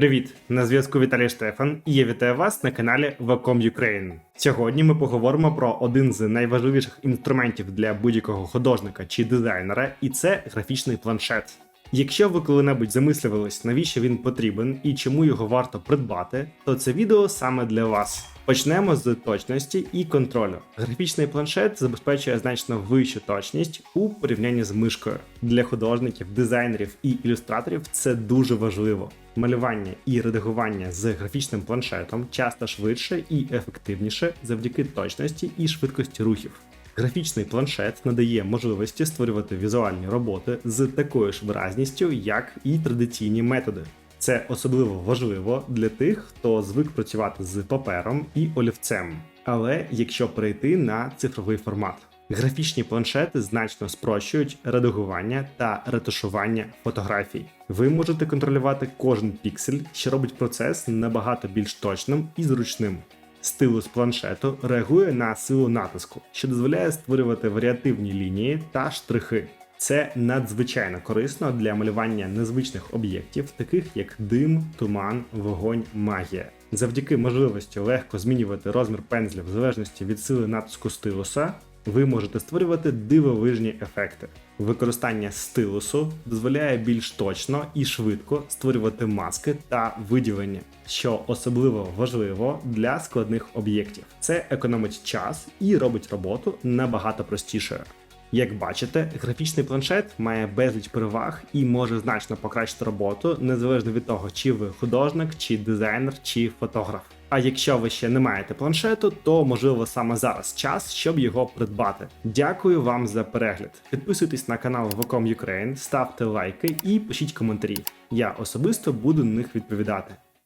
Привіт! На зв'язку Віталій Штефан і я вітаю вас на каналі Vacom Ukraine. Сьогодні ми поговоримо про один з найважливіших інструментів для будь-якого художника чи дизайнера, і це графічний планшет. Якщо ви коли-небудь замислювались, навіщо він потрібен і чому його варто придбати, то це відео саме для вас. Почнемо з точності і контролю. Графічний планшет забезпечує значно вищу точність у порівнянні з мишкою. Для художників, дизайнерів і ілюстраторів це дуже важливо. Малювання і редагування з графічним планшетом часто швидше і ефективніше завдяки точності і швидкості рухів. Графічний планшет надає можливості створювати візуальні роботи з такою ж виразністю, як і традиційні методи. Це особливо важливо для тих, хто звик працювати з папером і олівцем. Але якщо перейти на цифровий формат, графічні планшети значно спрощують редагування та ретушування фотографій. Ви можете контролювати кожен піксель, що робить процес набагато більш точним і зручним. Стилус планшету реагує на силу натиску, що дозволяє створювати варіативні лінії та штрихи. Це надзвичайно корисно для малювання незвичних об'єктів, таких як дим, туман, вогонь, магія. Завдяки можливості легко змінювати розмір пензля в залежності від сили натиску стилуса, ви можете створювати дивовижні ефекти. Використання стилусу дозволяє більш точно і швидко створювати маски та виділення, що особливо важливо для складних об'єктів. Це економить час і робить роботу набагато простішою. Як бачите, графічний планшет має безліч переваг і може значно покращити роботу, незалежно від того, чи ви художник, чи дизайнер, чи фотограф. А якщо ви ще не маєте планшету, то можливо саме зараз час, щоб його придбати. Дякую вам за перегляд. Підписуйтесь на канал Wacom Ukraine, ставте лайки і пишіть коментарі. Я особисто буду на них відповідати.